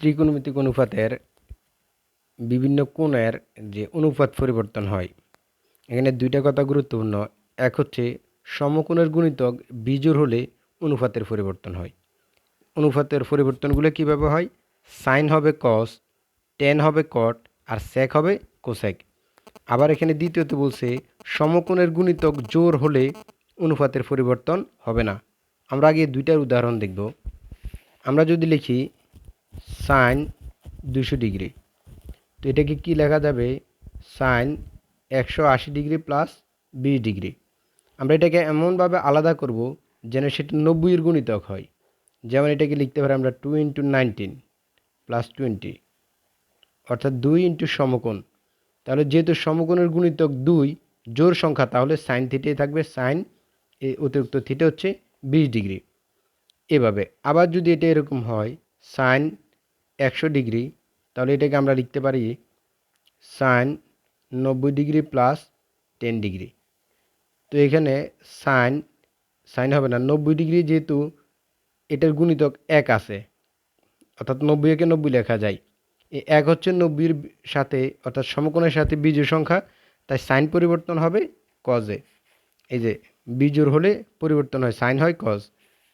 ত্রিকোণমিতিক অনুপাতের বিভিন্ন কোণের যে অনুপাত পরিবর্তন হয়, এখানে দুইটা কথা গুরুত্বপূর্ণ। এক হচ্ছে সমকোণের গুণিতক বিজোড় হলে অনুপাতের পরিবর্তন হয়। অনুপাতের পরিবর্তনগুলো কীভাবে হয়? সাইন হবে কস টেন হবে কট আর সেক হবে কোসেক আবার এখানে দ্বিতীয়তে বলছে সমকোণের গুণিতক জোর হলে অনুপাতের পরিবর্তন হবে না। আমরা আগে দুইটার উদাহরণ দেখব। আমরা যদি লিখি সাইন দুশো ডিগ্রি। তো এটাকে কি লেখা যাবে? সাইন একশো আশি ডিগ্রি প্লাস বিশ ডিগ্রি। আমরা এটাকে এমনভাবে আলাদা করব যেন সেটা নব্বইয়ের গুণিতক হয়। যেমন এটাকে লিখতে পারি আমরা two into nineteen plus twenty অর্থাৎ দুই ইন্টু সমকোণ। তাহলে যেহেতু সমকোণের গুণিতক দুই জোর সংখ্যা, তাহলে সাইন থিটাই থাকবে সাইন এই অতিরিক্ত থিটা হচ্ছে বিশ ডিগ্রি। এভাবে। আবার যদি এটা এরকম হয় সাইন একশো ডিগ্রি, তাহলে এটাকে আমরা লিখতে পারি সাইন নব্বই ডিগ্রি প্লাস টেন ডিগ্রি। তো এখানে সাইন সাইন হবে না, নব্বই ডিগ্রি যেহেতু এটার গুণিতক এক আছে, অর্থাৎ নব্বই একে নব্বই লেখা যায়। এই এক হচ্ছে নব্বইয়ের সাথে, অর্থাৎ সমকোণের সাথে বীজোড় সংখ্যা, তাই সাইন পরিবর্তন হবে কজে এই যে বীজোড় হলে পরিবর্তন হয় সাইন হয় কজ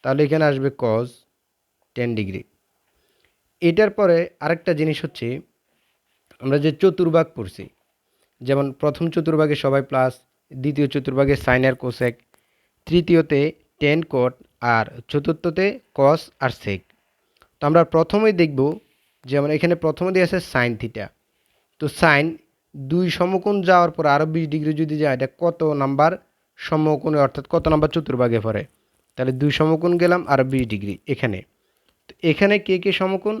তাহলে এখানে আসবে কজ টেন ডিগ্রি। এটার পরে আরেকটা জিনিস হচ্ছে, আমরা যে চতুর্ভাগ পড়ছি, যেমন প্রথম চতুর্ভাগে সবাই প্লাস দ্বিতীয় চতুর্ভাগে সাইন আর কোসেক তৃতীয়তে টেন কোট আর চতুর্থতে কস আর সেক তো আমরা প্রথমেই দেখব, যেমন এখানে প্রথমে দিয়ে আছে সাইন থিটা তো সাইন দুই সমকোণ যাওয়ার পর আরও বিশ ডিগ্রি যদি যায়, এটা কত নাম্বার সমকোণে, অর্থাৎ কত নাম্বার চতুর্ভাগে পড়ে? তাহলে দুই সমকোণ গেলাম আরও বিশ ডিগ্রি এখানে। তো এখানে কে কে সমকোণ?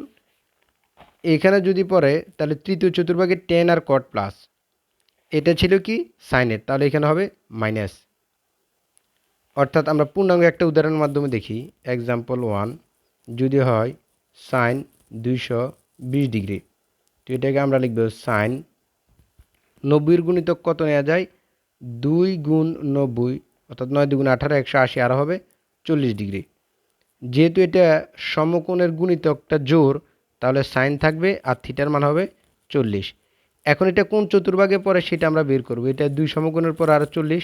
এখানে যদি পড়ে, তাহলে তৃতীয় চতুর্ভাগে টেন আর কট প্লাস এটা ছিল কি? সাইনের তাহলে এখানে হবে মাইনাস অর্থাৎ আমরা পূর্ণাঙ্গ একটা উদাহরণের মাধ্যমে দেখি। এক্সাম্পল ওয়ান যদি হয় সাইন দুইশো বিশ ডিগ্রি। তো এটাকে আমরা লিখব সাইন নব্বইয়ের গুণিতক কত নেওয়া যায়? দুই গুণ নব্বই, অর্থাৎ নয় দুগুণ আঠারো, একশো আশি আরও হবে চল্লিশ ডিগ্রি। যেহেতু এটা সমকোণের গুণিতকটা জোর, তাহলে সাইন থাকবে আর থিটার মান হবে চল্লিশ। এখন এটা কোন চতুর্ভাগে পড়ে সেটা আমরা বের করব। এটা দুই সমকোণের পর আরও চল্লিশ,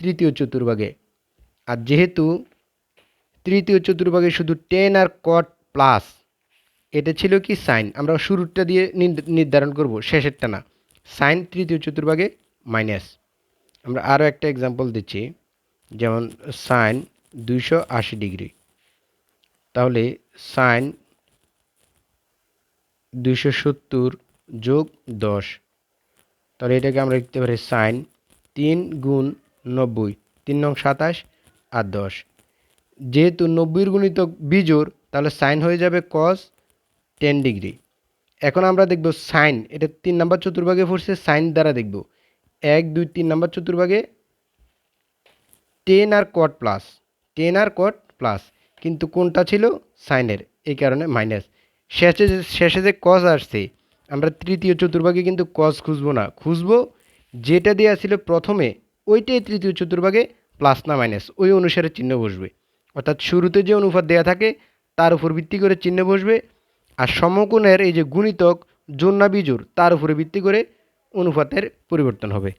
তৃতীয় চতুর্ভাগে। আর যেহেতু তৃতীয় চতুর্ভাগে শুধু টেন আর কট প্লাস এটা ছিল কি সাইন আমরা শুরুরটা দিয়ে নির্ধারণ করব, শেষেরটা না। সাইন তৃতীয় চতুর্ভাগে মাইনাস আমরা আরও একটা এক্সাম্পল দিচ্ছি, যেমন সাইন দুইশো আশি ডিগ্রি তাহলে সাইন দুইশো সত্তর যোগ দশ। তাহলে এটাকে আমরা লিখতে পারি সাইন তিন গুণ নব্বই, তিন নং সাতাশ আর দশ। যেহেতু নব্বইয়ের গুণিতক বিজোর তাহলে সাইন হয়ে যাবে কস টেন ডিগ্রি এখন আমরা দেখব সাইন এটা তিন নাম্বার চতুর্ভাগে পড়ছে সাইন দ্বারা দেখব। এক, দুই, তিন নাম্বার চতুর্ভাগে টেন আর কট প্লাস টেন আর কট প্লাস কিন্তু কোনটা ছিল? সাইনের। এই কারণে মাইনাস শেষে শেষে যে কস আসছে, আমরা তৃতীয় চতুর্ভাগে কিন্তু কস খুঁজবো না। খুঁজবো যেটা দেওয়া ছিল প্রথমে, ওইটাই তৃতীয় চতুর্ভাগে প্লাস না মাইনাস ওই অনুসারে চিহ্ন বসবে। অর্থাৎ শুরুতে যে অনুপাত দেওয়া থাকে, তার উপর ভিত্তি করে চিহ্ন বসবে। আর সমকোণের এই যে গুণিতক জোর না তার উপরে ভিত্তি করে অনুপাতের পরিবর্তন হবে।